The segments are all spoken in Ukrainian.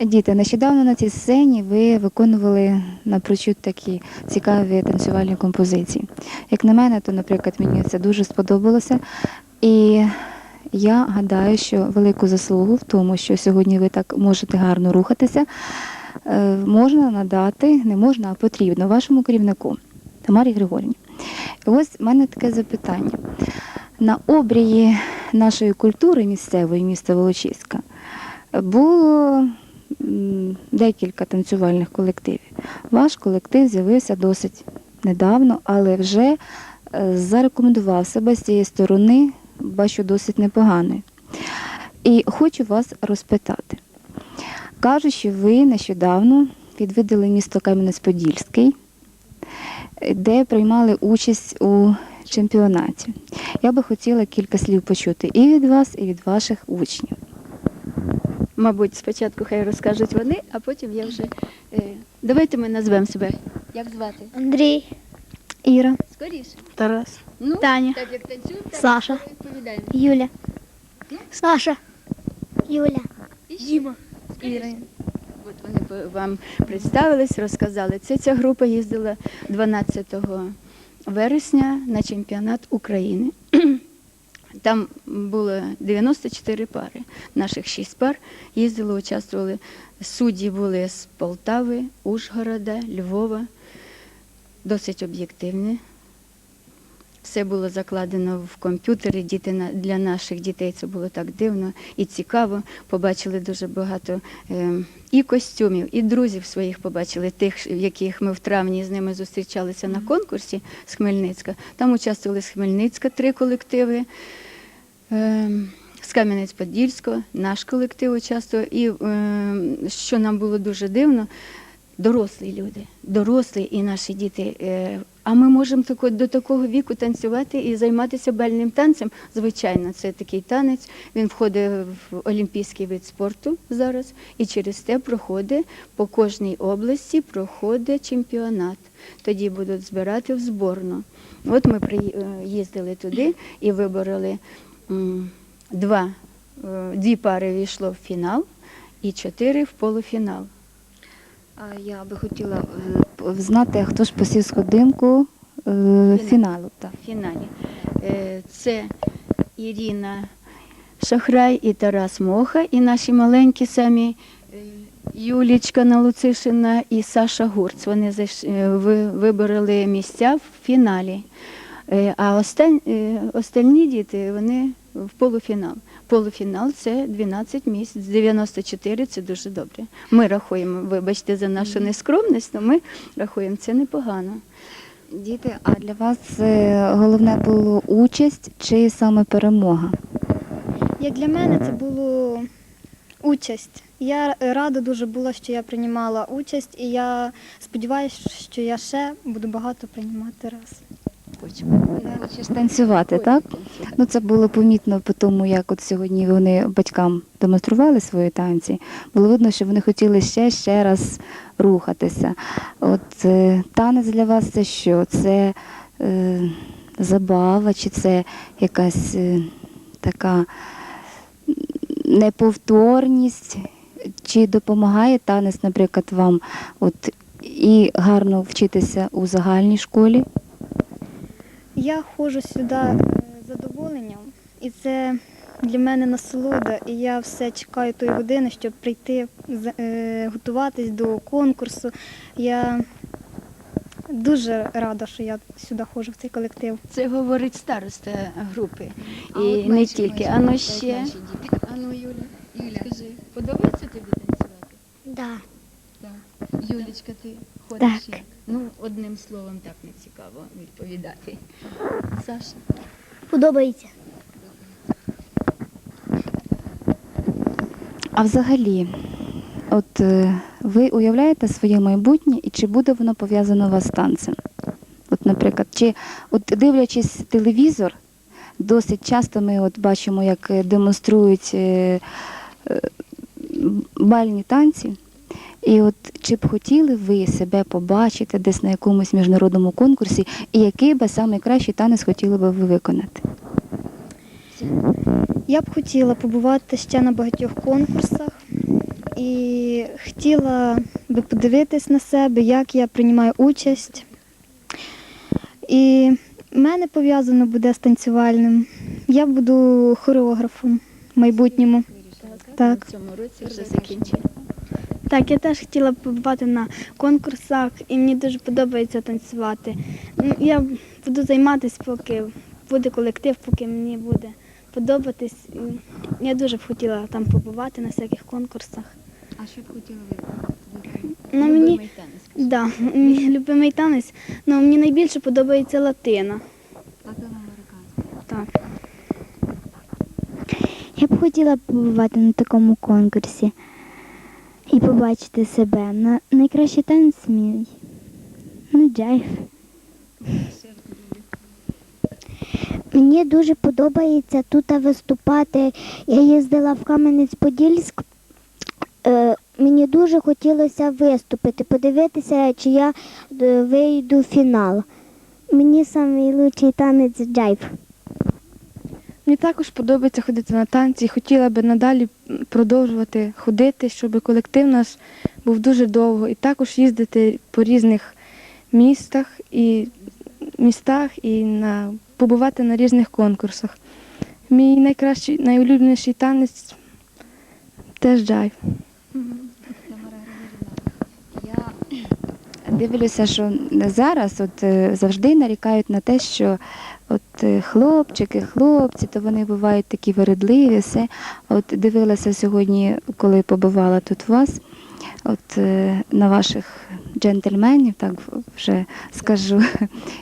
Діти, нещодавно на цій сцені ви виконували напрочуд такі цікаві танцювальні композиції. Як на мене, то, наприклад, мені це дуже сподобалося. І я гадаю, що велику заслугу в тому, що сьогодні ви так можете гарно рухатися, е, можна надати, не можна, а потрібно вашому керівнику Тамарі Григорівні. Ось в мене таке запитання. На обрії нашої культури місцевої міста Волочиська було декілька танцювальних колективів. Ваш колектив з'явився досить недавно, але вже е, зарекомендував себе з цієї сторони, бачу досить непоганою. І хочу вас розпитати. Кажуть, що ви нещодавно відвідали місто Кам'янець-Подільський, де приймали участь у чемпіонаті. Я би хотіла кілька слів почути і від вас, і від ваших учнів. Мабуть, спочатку хай розкажуть вони, а потім я вже. Е, давайте ми назвемо себе. Як звати? Андрій, Іра. Скоріше. Тарас, Ну, Таня. так як танцюємо, так Саша. відповідаємо. Юля, Саша, Юля, І. Діма, Скоріше. От вони вам представились, розказали. Це ця група їздила 12 вересня на чемпіонат України. Там було 94 пари. Наших 6 пар їздили, участвували. Судді були з Полтави, Ужгорода, Львова. Досить об'єктивні. Все було закладено в комп'ютері. Діти для наших дітей це було так дивно і цікаво. Побачили дуже багато е, і костюмів, і друзів своїх побачили, тих, яких ми в травні з ними зустрічалися на конкурсі з Хмельницька. Там участвували з Хмельницька три колективи. Е, з Кам'янець-Подільського, наш колектив участвував. І е, що нам було дуже дивно, дорослі люди, дорослі і наші діти. Е, а ми можемо до такого віку танцювати і займатися бальним танцем. Звичайно, це такий танець. Він входить в олімпійський вид спорту зараз, і через те проходить по кожній області проходить чемпіонат. Тоді будуть збирати в зборну. От ми приїздили туди і вибороли два, е, дві пари війшло в фінал і чотири в полуфінал. А я би хотіла е, знати, хто ж посів сходинку е, фіналу. Так. фіналі. Це Ірина Шахрай і Тарас Моха, і наші маленькі самі Юлічка Налуцишина і Саша Гурц. Вони вибороли місця в фіналі. А остальні діти вони в полуфінал. Полуфінал це 12 місць, 94 це дуже добре. Ми рахуємо, вибачте за нашу нескромність, але ми рахуємо це непогано. Діти, а для вас е, головне було участь чи саме перемога? Як для мене це було участь. Я рада дуже була, що я приймала участь, і я сподіваюся, що я ще буду багато приймати раз. Хочеш танцювати, так? Ну це було помітно по тому, як от сьогодні вони батькам демонстрували свої танці. Було видно, що вони хотіли ще ще раз рухатися. От е, танець для вас це що? Це е, забава, чи це якась е, така неповторність? Чи допомагає танець, наприклад, вам от і гарно вчитися у загальній школі? Я ходжу сюди е, з задоволенням, і це для мене насолода. І я все чекаю тої години, щоб прийти е, готуватись до конкурсу. Я дуже рада, що я сюди ходжу в цей колектив. Це говорить староста групи. А І не тільки. менші, Ану ще. діти. Ану, Юля, Юля, скажи, подобається тобі танцювати? Да. Так. Юлічка, ти ходиш Так. як? Ну, одним словом так не цікаво відповідати. Саша. Подобається. А взагалі, от е, ви уявляєте своє майбутнє і чи буде воно пов'язано у вас з танцем? От, наприклад, чи от дивлячись телевізор, досить часто ми от бачимо, як е, демонструють е, е, бальні танці. І от чи б хотіли ви себе побачити десь на якомусь міжнародному конкурсі, і який би найкращий танець хотіли би ви виконати? Я б хотіла побувати ще на багатьох конкурсах і хотіла би подивитись на себе, як я приймаю участь. І в мене пов'язано буде з танцювальним. Я буду хореографом в майбутньому. Так. В цьому році вже закінчили. Так, я теж хотіла б побувати на конкурсах, і мені дуже подобається танцювати. Ну, Я буду займатися, поки буде колектив, поки мені буде подобатись. Я дуже б хотіла там побувати на всяких конкурсах. А що б хотіли ви? Ну, мені, Любимий танець. да, мій любимий танець, але мені найбільше подобається латина. Латиноамериканська. Так. Я б хотіла побувати на такому конкурсі і побачити себе. На найкращий танець мій. Ну, джайв. Мені дуже подобається тут виступати. Я їздила в Кам'янець-Подільськ. Е, мені дуже хотілося виступити, подивитися, чи я е, вийду в фінал. Мені найкращий танець джайв. Мені також подобається ходити на танці. Хотіла би надалі продовжувати ходити, щоб колектив наш був дуже довго. І також їздити по різних містах і містах і на, побувати на різних конкурсах. Мій найкращий, найулюбленіший танець теж джайв. Дивлюся, що зараз от е, завжди нарікають на те, що от е, хлопчики, хлопці, то вони бувають такі вередливі, все. От дивилася сьогодні, коли побувала тут вас, от е, на ваших джентльменів, так вже скажу.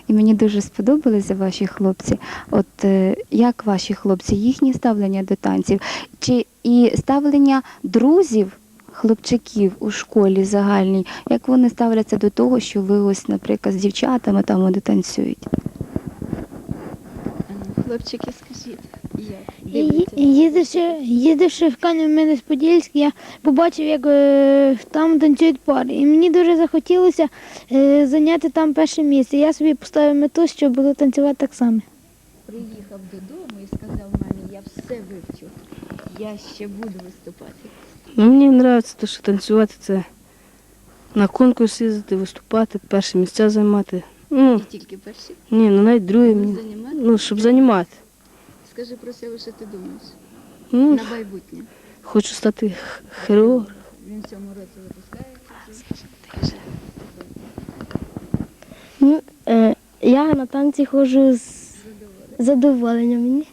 І мені дуже сподобалися ваші хлопці. От е, як ваші хлопці, їхнє ставлення до танців, чи і ставлення друзів хлопчиків у школі загальній, як вони ставляться до того, що ви ось, наприклад, з дівчатами там вони танцюють? Хлопчики, скажіть, як? І- Дивляться і Їздивши, їздивши в Кам'янець-Подільськ, я побачив, як е, там танцюють пари. І мені дуже захотілося е, зайняти там перше місце. Я собі поставив мету, що буду танцювати так само. приїхав додому і сказав мамі, я все вивчу, я ще буду виступати. Ну, мені подобається те, що танцювати це на конкурс їздити, виступати, перші місця займати. Ну, тільки перші ні, ну навіть будуть мені. займати. Ну, щоб займати. Скажи про себе, що ти думаєш Ну, на майбутнє. хочу стати х- хірургом. Він в цьому році випускається. Ну, е, я на танці ходжу з задоволенням. Мені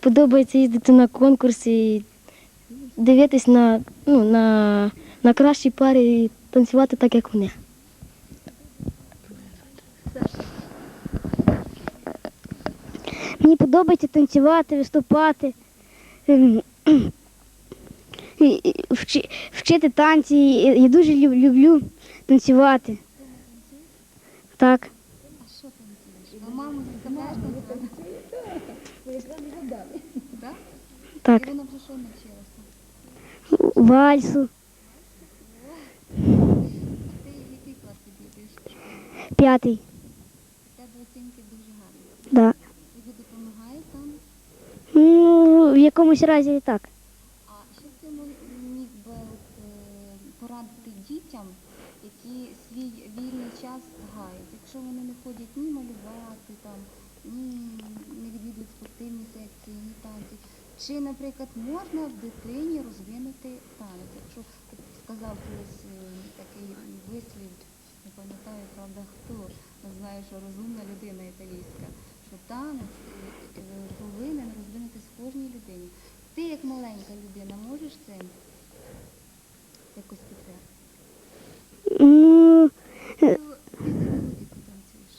подобається їздити на конкурси, і дивитись на, ну, на, на кращі пари і танцювати так, як вони. Мені подобається танцювати, виступати, ем, вчити танці. Я дуже люблю танцювати. Так. Так. Вальсу. П'ятий. Да. Ну, в якомусь разі так. А що ти міг би е, порадити дітям, які свій вільний час гають, якщо вони не ходять ні малювати, там, ні не відвідують спортивні секції, ні танці. Чи, наприклад, можна в дитині розвинути танець? Якщо сказав колись е, такий вислів, не пам'ятаю, правда, хто, знаю, що розумна людина італійська, що танець е, повинен розвинутися в кожній людині. Ти як маленька людина можеш це якось підтримати? Ну, Ти з якого віку танцюєш?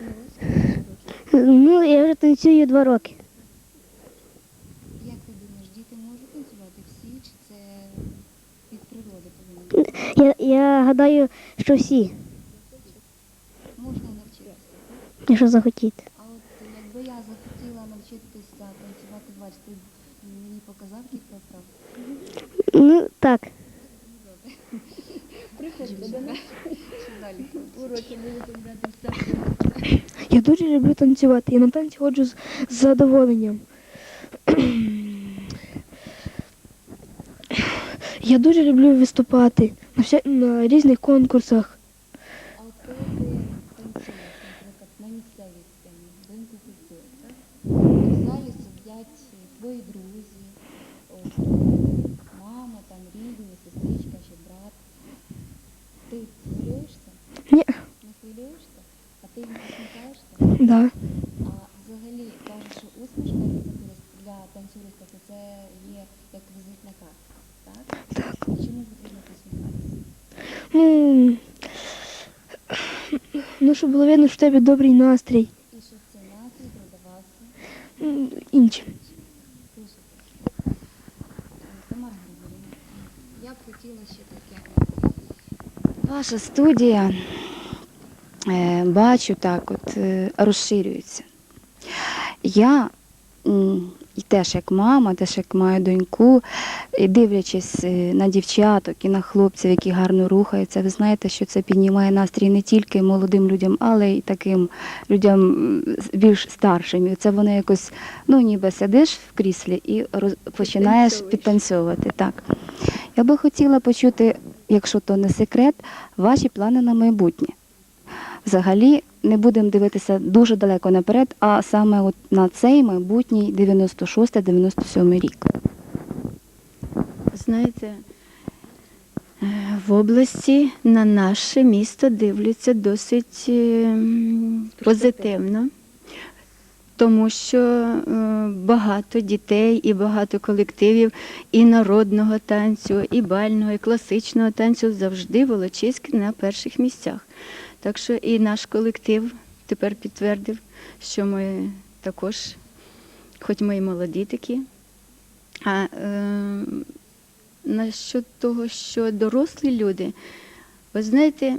Ну, скільки років? Ну, я вже танцюю два роки. Як ти думаєш, діти можуть танцювати всі, чи це від природи повинно? Я, я гадаю, що всі, Можна навчитися. якщо захотіти. А от якби я захотіла навчитися танцювати вальс, ти б мені показав кілька вправ? Ну, так. Я дуже люблю танцювати. Я на танці ходжу з, задоволенням. Я дуже люблю виступати на, вся, на різних конкурсах. А ти твої друзі, Да. А взагалі кажуть, що усмішка для танцюриста, для танцюриста то це є як візитна картка, так? Так. А чому потрібно посміхатися? Ну, ну, щоб було видно, що в тебе добрий настрій. І щоб цей настрій продавався М, Іншим. дуже. Е, Тамара Григорівна, я б хотіла ще таке. Ваша студія, е, бачу так, от е, розширюється. Я і теж як мама, теж як маю доньку, і дивлячись е, на дівчаток і на хлопців, які гарно рухаються, ви знаєте, що це піднімає настрій не тільки молодим людям, але й таким людям більш старшим. І це воно якось, ну ніби сидиш в кріслі і роз, починаєш підтанцьовувати. Так. Я би хотіла почути, якщо то не секрет, ваші плани на майбутнє. Взагалі не будемо дивитися дуже далеко наперед, а саме от на цей майбутній 96-97 рік. Знаєте, е, в області на наше місто дивляться досить е, позитивно, тому що е, багато дітей і багато колективів і народного танцю, і бального, і класичного танцю завжди волочиські на перших місцях. Так що і наш колектив тепер підтвердив, що ми також, хоч ми і молоді такі, а е, насчет того, що дорослі люди, ви знаєте,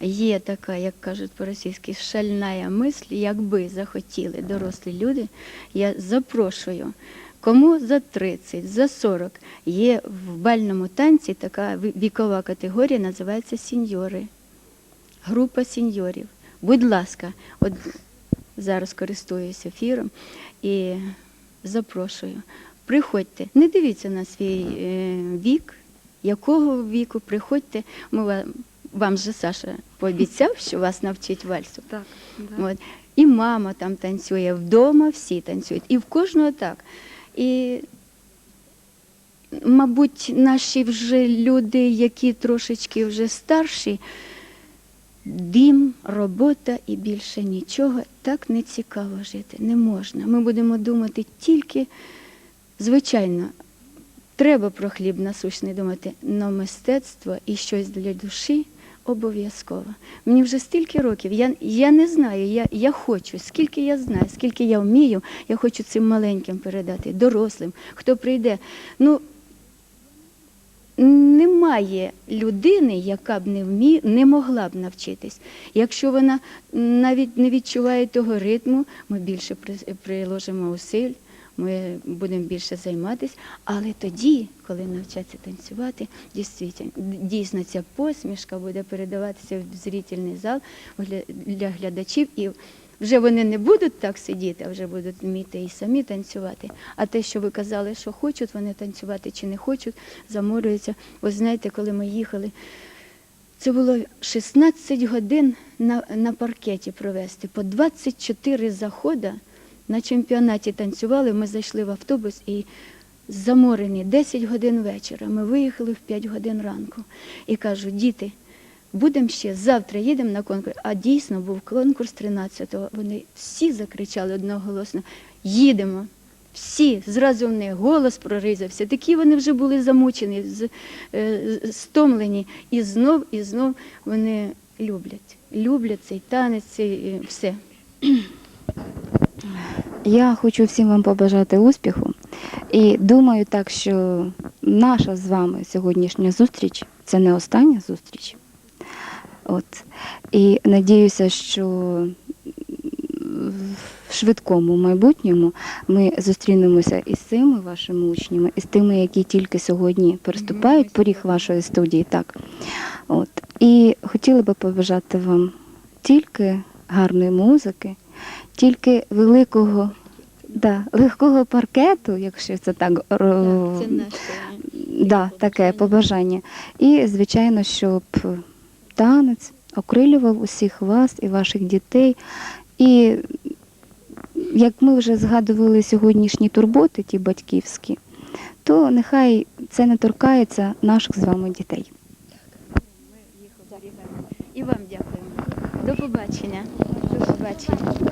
є така, як кажуть по-російськи, шальна мисль, якби захотіли дорослі люди, я запрошую. Кому за 30, за 40 є в бальному танці така вікова категорія, називається сіньори. Група сіньорів. Будь ласка, от зараз користуюсь ефіром і запрошую. Приходьте, не дивіться на свій е, вік, якого віку приходьте. Ми вам, вам же Саша пообіцяв, що вас навчить вальсу. Так. От. І мама там танцює, вдома всі танцюють, і в кожного так. І, мабуть, наші вже люди, які трошечки вже старші, дім, робота і більше нічого, так не цікаво жити. Не можна. Ми будемо думати тільки, звичайно, треба про хліб насущний думати, але мистецтво і щось для душі обов'язково. Мені вже стільки років, я, я не знаю, я, я хочу, скільки я знаю, скільки я вмію, я хочу цим маленьким передати, дорослим, хто прийде. Ну, немає людини, яка б не вмі... не могла б навчитись. Якщо вона навіть не відчуває того ритму, ми більше при- приложимо усиль, ми будемо більше займатися. Але тоді, коли навчаться танцювати, дійсно, дійсно ця посмішка буде передаватися в зрительний зал для глядачів. І вже вони не будуть так сидіти, а вже будуть вміти і самі танцювати. А те, що ви казали, що хочуть вони танцювати чи не хочуть, заморюються. Ви знаєте, коли ми їхали, це було 16 годин на, на паркеті провести, по 24 заходи на чемпіонаті танцювали. Ми зайшли в автобус і заморені 10 годин вечора. Ми виїхали в 5 годин ранку. І кажу, діти, будемо ще завтра їдемо на конкурс. А дійсно був конкурс 13-го. Вони всі закричали одноголосно: їдемо. Всі зразу в них голос проризався. Такі вони вже були замучені, е, стомлені. І знов, і знов вони люблять. Люблять цей танець, цей, е, все. Я хочу всім вам побажати успіху. І думаю так, що наша з вами сьогоднішня зустріч це не остання зустріч. От. І надіюся, що в швидкому майбутньому ми зустрінемося із цими вашими учнями, і з тими, які тільки сьогодні переступають поріг вашої студії. Так. От. І хотіла би побажати вам тільки гарної музики, тільки великого, да, легкого паркету, якщо це так, Так, це наше Да, таке побажання. І, звичайно, щоб танець окрилював усіх вас і ваших дітей. І як ми вже згадували сьогоднішні турботи, ті батьківські, то нехай це не торкається наших з вами дітей. І вам дякуємо. До побачення. До побачення.